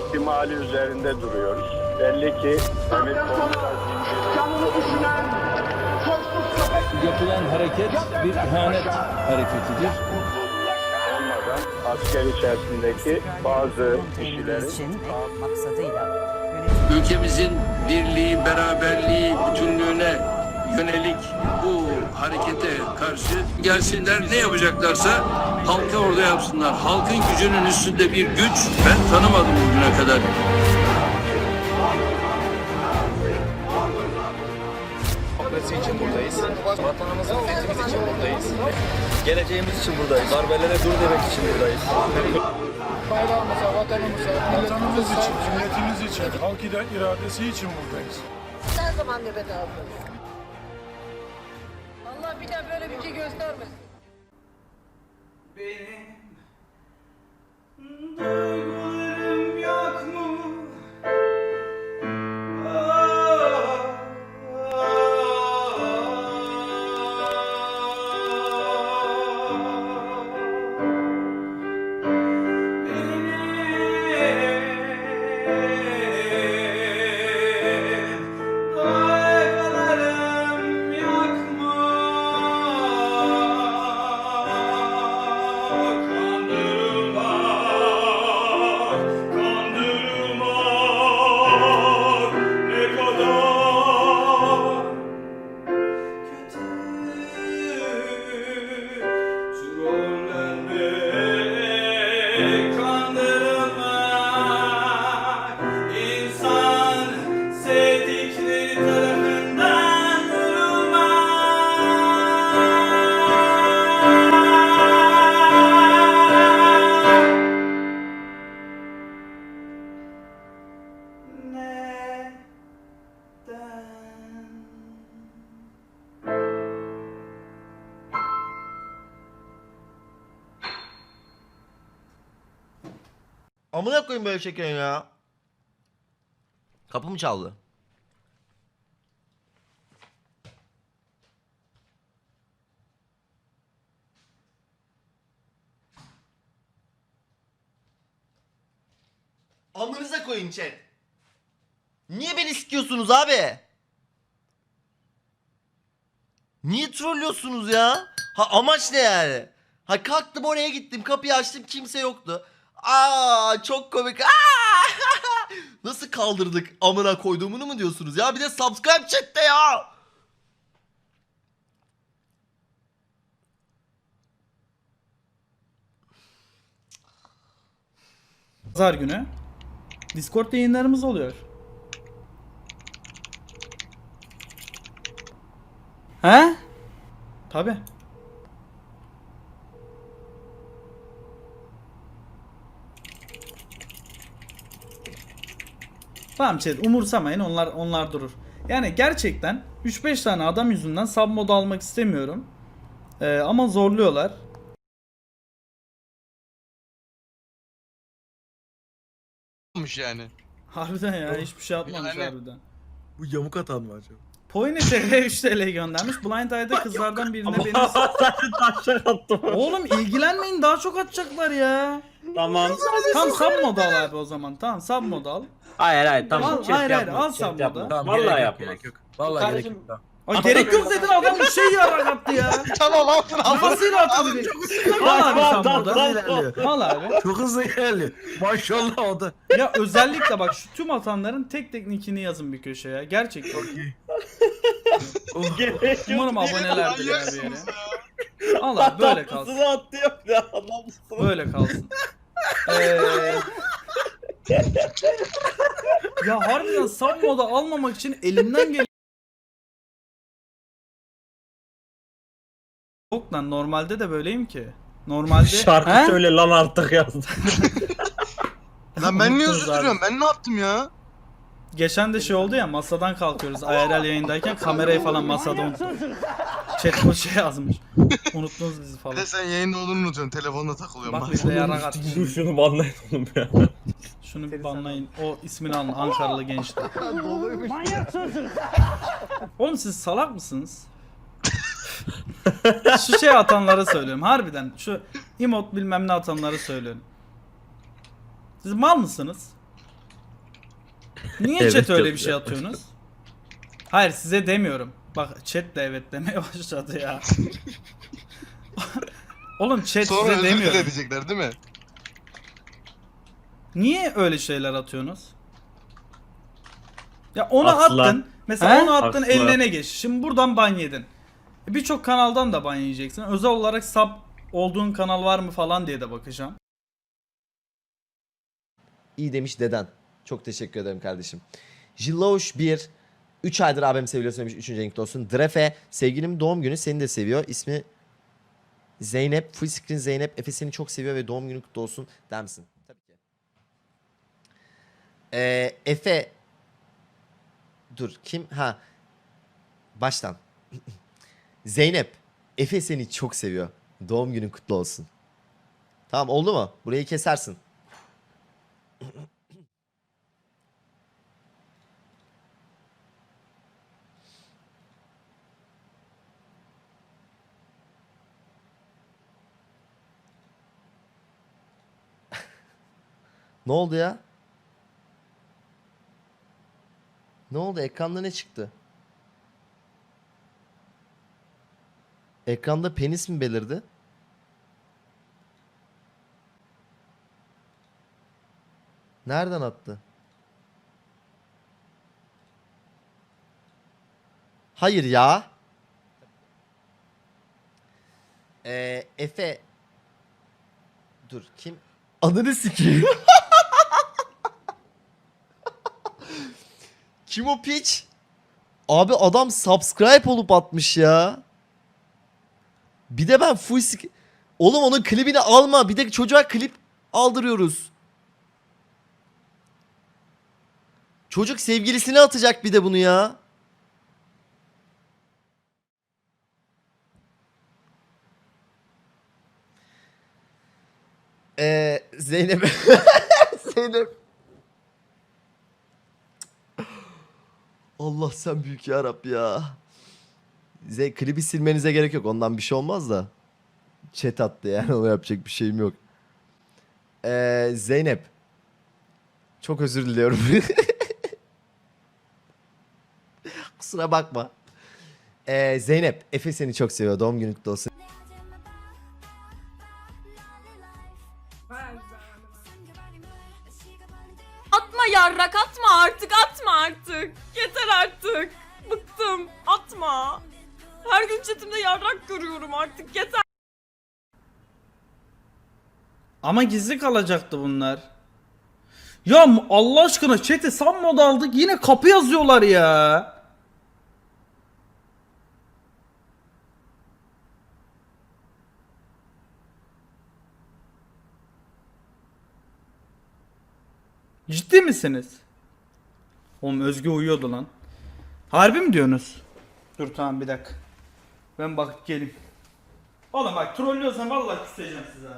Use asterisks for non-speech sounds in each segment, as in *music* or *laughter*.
ihtimali üzerinde duruyoruz. Belli ki Emir Komutan Yapılan hareket bir ihanet hareketidir. olmadan asker içerisindeki bazı kişilerin için maksadıyla ülkemizin birliği, beraberliği, bütünlüğüne yönelik bu harekete karşı gelsinler ne yapacaklarsa halka orada yapsınlar. Halkın gücünün üstünde bir güç ben tanımadım bugüne kadar. Demokrasi için buradayız. Vatanımızın fethimiz için buradayız. Geleceğimiz için buradayız. Darbelere dur demek için buradayız. bayrağımıza, vatanımıza, vatanımız için, milletimiz için, halk iradesi için buradayız. Her zaman nöbet aldınız. Daha böyle bir şey göstermesin. Amına koyayım böyle şekerin ya. Kapı mı çaldı? Amınıza koyun chat. Niye beni sikiyorsunuz abi? Niye trollüyorsunuz ya? Ha amaç ne yani? Ha kalktım oraya gittim kapıyı açtım kimse yoktu. Aa çok komik. Aa! *laughs* Nasıl kaldırdık amına koyduğumunu mu diyorsunuz ya? Bir de subscribe chatte ya. Pazar günü Discord yayınlarımız oluyor. He? Tabi. Tamam chat umursamayın onlar onlar durur. Yani gerçekten 3-5 tane adam yüzünden sub mod almak istemiyorum. Ee, ama zorluyorlar. olmuş yani. Harbiden ya hiçbir şey atmamış Yani- harbiden. Bu yamuk atan mı acaba? Poyne TR 3 TL göndermiş. Blind Eye'da kızlardan birine beni... *laughs* Oğlum ilgilenmeyin daha çok atacaklar ya. Tamam. Tam sub mod al abi o zaman. Tamam sub mod al. Hayır hayır tamam. Al, Chat hayır hayır yapma, al chat sub yapma. Tamam, Vallahi gerek yok, yapmaz. gerek yok. Vallahi gerek yok. Ay gerek yok dedin adam bir şey yarak attı ya. *laughs* Tamam altın Kafasıyla attı bir. Al abi sub modu. Al abi. Çok hızlı ilerliyor. Maşallah o da. Ya özellikle bak şu tüm atanların tek tek nickini yazın bir köşeye. Gerçekten. Umarım abonelerdir ya bir yere. Al abi böyle kalsın. attı yok ya adam. Böyle kalsın. Ee... *laughs* ya harbiden sub moda almamak için elimden geliyor. Yok lan normalde de böyleyim ki. Normalde *laughs* Şarkı He? söyle lan artık yazdı. *laughs* Lan ben niye Unuttunuz özür abi. diliyorum? Ben ne yaptım ya? Geçen de şey oldu ya masadan kalkıyoruz IRL yayındayken kamerayı falan masada unuttuk. Chat bu şey yazmış. Unuttunuz bizi Bir falan. de sen yayında olduğunu unutuyorsun. Telefonla takılıyorum. Bak bir de yarak atmış. Dur şunu banlayın oğlum ya. *laughs* Şunu bir banlayın. O ismini alın Ankaralı gençti. Oğlum siz salak mısınız? Şu şey atanlara söylüyorum harbiden. Şu emot bilmem ne atanlara söylüyorum. Siz mal mısınız? Niye Evet, chat öyle bir şey atıyorsunuz? Hayır size demiyorum. Bak chat de evet demeye *laughs* başladı ya. Oğlum chat Sonra size özür demiyorum. dileyecekler değil mi? Niye öyle şeyler atıyorsunuz? Ya onu Haklılar. attın. Mesela He? onu attın Haklılar. eline geç. Şimdi buradan ban yedin. Birçok kanaldan da ban yiyeceksin. Özel olarak sub olduğun kanal var mı falan diye de bakacağım. İyi demiş deden. Çok teşekkür ederim kardeşim. Jiloş 1 3 aydır abim seviyor demiş 3. renkli olsun. Drefe sevgilim doğum günü seni de seviyor. İsmi Zeynep. Full screen Zeynep. Efe seni çok seviyor ve doğum günün kutlu olsun der misin? Tabii ki. Ee, Efe Dur kim? Ha. Baştan. *laughs* Zeynep. Efe seni çok seviyor. Doğum günün kutlu olsun. Tamam oldu mu? Burayı kesersin. Ne oldu ya? Ne oldu? Ekranda ne çıktı? Ekranda penis mi belirdi? Nereden attı? Hayır ya. Ee, Efe. Dur kim? Ananı sikeyim. *laughs* kim o piç? Abi adam subscribe olup atmış ya. Bir de ben full sik... Oğlum onun klibini alma. Bir de çocuğa klip aldırıyoruz. Çocuk sevgilisine atacak bir de bunu ya. Ee, Zeynep. *laughs* Zeynep. Allah sen büyük ya Rabbi ya. Ze klibi silmenize gerek yok. Ondan bir şey olmaz da. Chat attı yani ona yapacak bir şeyim yok. Ee, Zeynep. Çok özür diliyorum. *laughs* Kusura bakma. Ee, Zeynep. Efe seni çok seviyor. Doğum günün kutlu olsun. Atma yarrak atma artık atma artık. Yeter artık. Bıktım atma. Her gün chatimde yarrak görüyorum artık yeter. Ama gizli kalacaktı bunlar. Ya Allah aşkına chat'e sam mod aldık yine kapı yazıyorlar ya. Ciddi misiniz? Oğlum Özge uyuyordu lan. Harbi mi diyorsunuz? Dur tamam bir dakika. Ben bakıp geleyim. Oğlum bak trollüyorsan vallahi küseceğim size.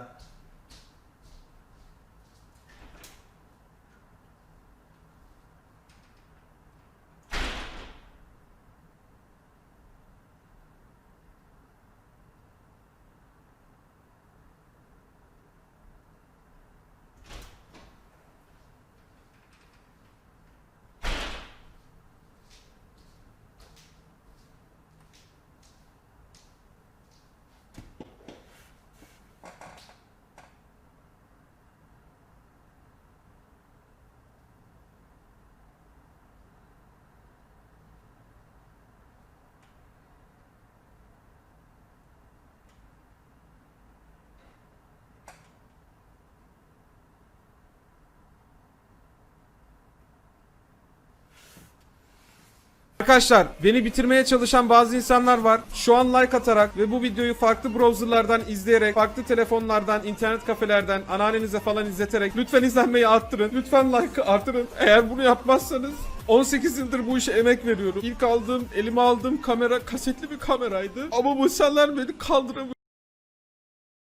Arkadaşlar beni bitirmeye çalışan bazı insanlar var. Şu an like atarak ve bu videoyu farklı browserlardan izleyerek, farklı telefonlardan, internet kafelerden, anneannenize falan izleterek lütfen izlenmeyi arttırın. Lütfen like artırın. Eğer bunu yapmazsanız 18 yıldır bu işe emek veriyorum. İlk aldığım, elime aldığım kamera kasetli bir kameraydı. Ama bu insanlar beni kaldıramıyor.